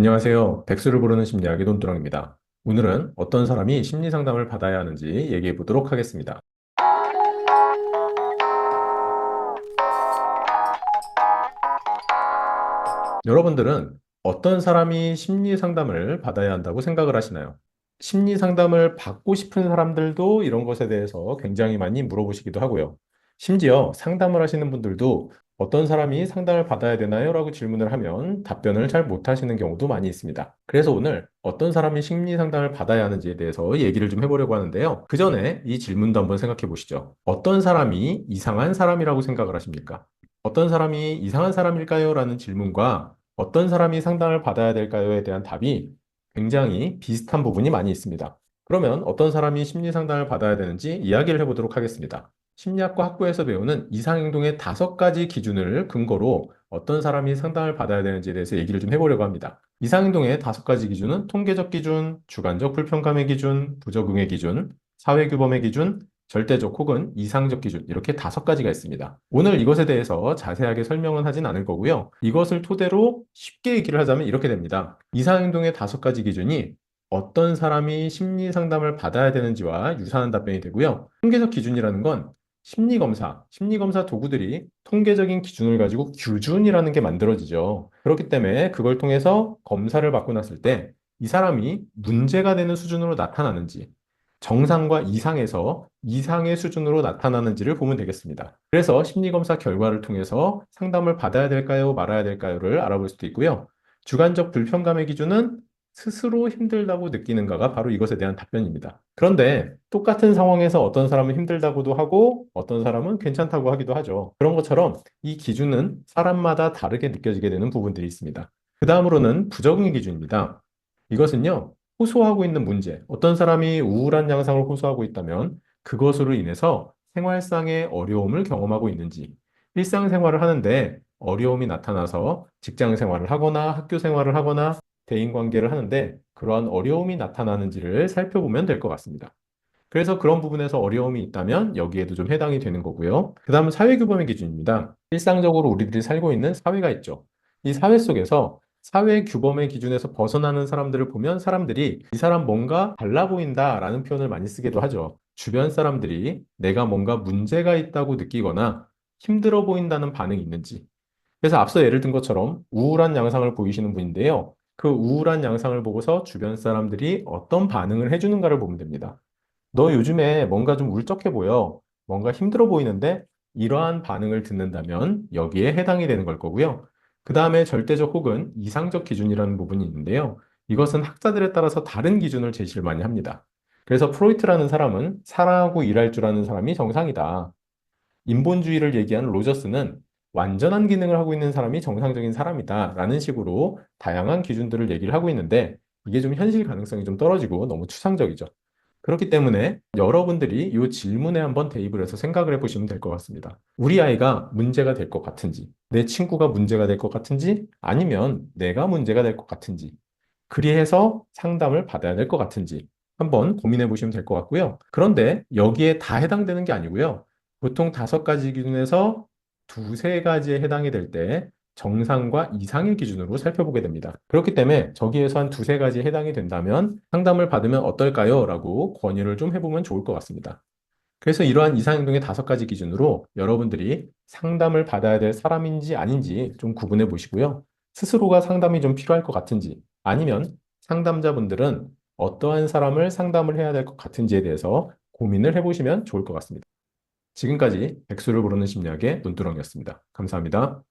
안녕하세요. 백수를 부르는 심리학의 돈두랑입니다. 오늘은 어떤 사람이 심리 상담을 받아야 하는지 얘기해 보도록 하겠습니다. 여러분들은 어떤 사람이 심리 상담을 받아야 한다고 생각을 하시나요? 심리 상담을 받고 싶은 사람들도 이런 것에 대해서 굉장히 많이 물어보시기도 하고요. 심지어 상담을 하시는 분들도 어떤 사람이 상담을 받아야 되나요? 라고 질문을 하면 답변을 잘 못하시는 경우도 많이 있습니다. 그래서 오늘 어떤 사람이 심리 상담을 받아야 하는지에 대해서 얘기를 좀 해보려고 하는데요. 그 전에 이 질문도 한번 생각해 보시죠. 어떤 사람이 이상한 사람이라고 생각을 하십니까? 어떤 사람이 이상한 사람일까요? 라는 질문과 어떤 사람이 상담을 받아야 될까요?에 대한 답이 굉장히 비슷한 부분이 많이 있습니다. 그러면 어떤 사람이 심리 상담을 받아야 되는지 이야기를 해보도록 하겠습니다. 심리학과 학부에서 배우는 이상행동의 다섯 가지 기준을 근거로 어떤 사람이 상담을 받아야 되는지에 대해서 얘기를 좀 해보려고 합니다. 이상행동의 다섯 가지 기준은 통계적 기준, 주관적 불편감의 기준, 부적응의 기준, 사회규범의 기준, 절대적 혹은 이상적 기준 이렇게 다섯 가지가 있습니다. 오늘 이것에 대해서 자세하게 설명은 하진 않을 거고요. 이것을 토대로 쉽게 얘기를 하자면 이렇게 됩니다. 이상행동의 다섯 가지 기준이 어떤 사람이 심리 상담을 받아야 되는지와 유사한 답변이 되고요. 통계적 기준이라는 건 심리검사, 심리검사 도구들이 통계적인 기준을 가지고 규준이라는 게 만들어지죠. 그렇기 때문에 그걸 통해서 검사를 받고 났을 때 이 사람이 문제가 되는 수준으로 나타나는지, 정상과 이상에서 이상의 수준으로 나타나는지를 보면 되겠습니다. 그래서 심리검사 결과를 통해서 상담을 받아야 될까요, 말아야 될까요를 알아볼 수도 있고요. 주관적 불편감의 기준은 스스로 힘들다고 느끼는가가 바로 이것에 대한 답변입니다. 그런데 똑같은 상황에서 어떤 사람은 힘들다고도 하고 어떤 사람은 괜찮다고 하기도 하죠. 그런 것처럼 이 기준은 사람마다 다르게 느껴지게 되는 부분들이 있습니다. 그 다음으로는 부적응의 기준입니다. 이것은요, 호소하고 있는 문제, 어떤 사람이 우울한 양상을 호소하고 있다면 그것으로 인해서 생활상의 어려움을 경험하고 있는지, 일상생활을 하는데 어려움이 나타나서 직장 생활을 하거나 학교 생활을 하거나 대인관계를 하는데 그러한 어려움이 나타나는지를 살펴보면 될 것 같습니다. 그래서 그런 부분에서 어려움이 있다면 여기에도 좀 해당이 되는 거고요. 그 다음은 사회규범의 기준입니다. 일상적으로 우리들이 살고 있는 사회가 있죠. 이 사회 속에서 사회 규범의 기준에서 벗어나는 사람들을 보면 사람들이 이 사람 뭔가 달라 보인다 라는 표현을 많이 쓰기도 하죠. 주변 사람들이 내가 뭔가 문제가 있다고 느끼거나 힘들어 보인다는 반응이 있는지. 그래서 앞서 예를 든 것처럼 우울한 양상을 보이시는 분인데요. 그 우울한 양상을 보고서 주변 사람들이 어떤 반응을 해주는가를 보면 됩니다. 너 요즘에 뭔가 좀 울적해 보여. 뭔가 힘들어 보이는데 이러한 반응을 듣는다면 여기에 해당이 되는 걸 거고요. 그 다음에 절대적 혹은 이상적 기준이라는 부분이 있는데요. 이것은 학자들에 따라서 다른 기준을 제시를 많이 합니다. 그래서 프로이트라는 사람은 사랑하고 일할 줄 아는 사람이 정상이다. 인본주의를 얘기한 로저스는 완전한 기능을 하고 있는 사람이 정상적인 사람이다 라는 식으로 다양한 기준들을 얘기를 하고 있는데 이게 좀 현실 가능성이 좀 떨어지고 너무 추상적이죠. 그렇기 때문에 여러분들이 이 질문에 한번 대입을 해서 생각을 해보시면 될 것 같습니다. 우리 아이가 문제가 될 것 같은지, 내 친구가 문제가 될 것 같은지, 아니면 내가 문제가 될 것 같은지, 그리해서 상담을 받아야 될 것 같은지 한번 고민해 보시면 될 것 같고요. 그런데 여기에 다 해당되는 게 아니고요. 보통 다섯 가지 기준에서 두세 가지에 해당이 될 때 정상과 이상의 기준으로 살펴보게 됩니다. 그렇기 때문에 저기에서 한 두세 가지에 해당이 된다면 상담을 받으면 어떨까요? 라고 권유를 좀 해보면 좋을 것 같습니다. 그래서 이러한 이상행동의 다섯 가지 기준으로 여러분들이 상담을 받아야 될 사람인지 아닌지 좀 구분해 보시고요. 스스로가 상담이 좀 필요할 것 같은지 아니면 상담자분들은 어떠한 사람을 상담을 해야 될 것 같은지에 대해서 고민을 해보시면 좋을 것 같습니다. 지금까지 백수를 부르는 심리학의 논두렁이었습니다. 감사합니다.